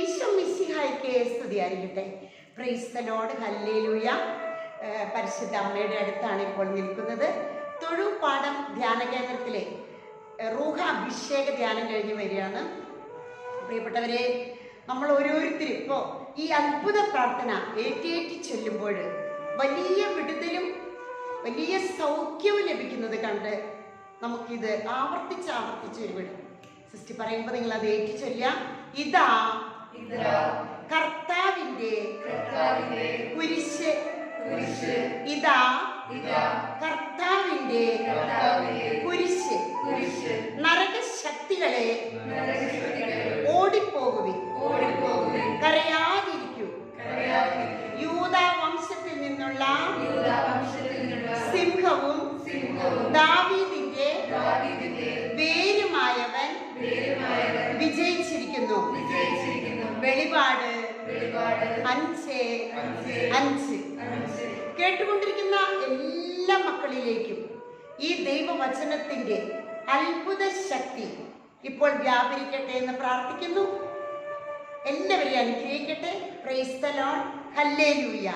ഈശോ മിസ്സിഹായിക്ക് സ്തുതിയായിരിക്കട്ടെ. പ്രീസ്തലോട് ഹല്ലേലൂയ പരിശുദ്ധ അമ്മയുടെ അടുത്താണ് ഇപ്പോൾ നിൽക്കുന്നത്. തൊഴുപാടം ധ്യാന കേന്ദ്രത്തിലെ റൂഹ അഭിഷേക ധ്യാനം കഴിഞ്ഞ് വരികയാണ്. പ്രിയപ്പെട്ടവരെ നമ്മൾ ഓരോരുത്തരും ഇപ്പോൾ ഈ അത്ഭുത പ്രാർത്ഥന ഏറ്റേറ്റി ചൊല്ലുമ്പോൾ വലിയ വിടുതലും വലിയ സൗഖ്യവും ലഭിക്കുന്നത് കണ്ട് നമുക്കിത് ആവർത്തിച്ച് ആവർത്തിച്ച് ഒരുവിടും സിസ്റ്റി പറയുമ്പോൾ നിങ്ങൾ അത് ഏറ്റു ചൊല്ലാം ഇതാ ഇതാ കർത്താവിന്റെ കുരിശ്. ഇതാ. കർത്താവിന്റെ കുരിശ്. നരക നരകശക്തികളെ ഓടിപ്പോകുവി ഓടിപ്പോകുവിൻ. കരയാതിരിക്കൂ. യൂത വംശത്തിൽ നിന്നുള്ള സിംഹവും ദാവീദിന്റെ വേരുമായവൻ വിജയിച്ചിരിക്കുന്നു. വെളിപാട്. അഞ്ച്. അഞ്ച്. കേട്ടുകൊണ്ടിരിക്കുന്ന എല്ലാ മക്കളിലേക്കും ഈ ദൈവവചനത്തിന്റെ അത്ഭുത ശക്തി ഇപ്പോൾ വ്യാപരിക്കട്ടെ എന്ന് പ്രാർത്ഥിക്കുന്നു. എല്ലാവരെയും അനുഗ്രഹിക്കട്ടെ. പ്രൈസ്തലോൺ ഹല്ലേലൂയ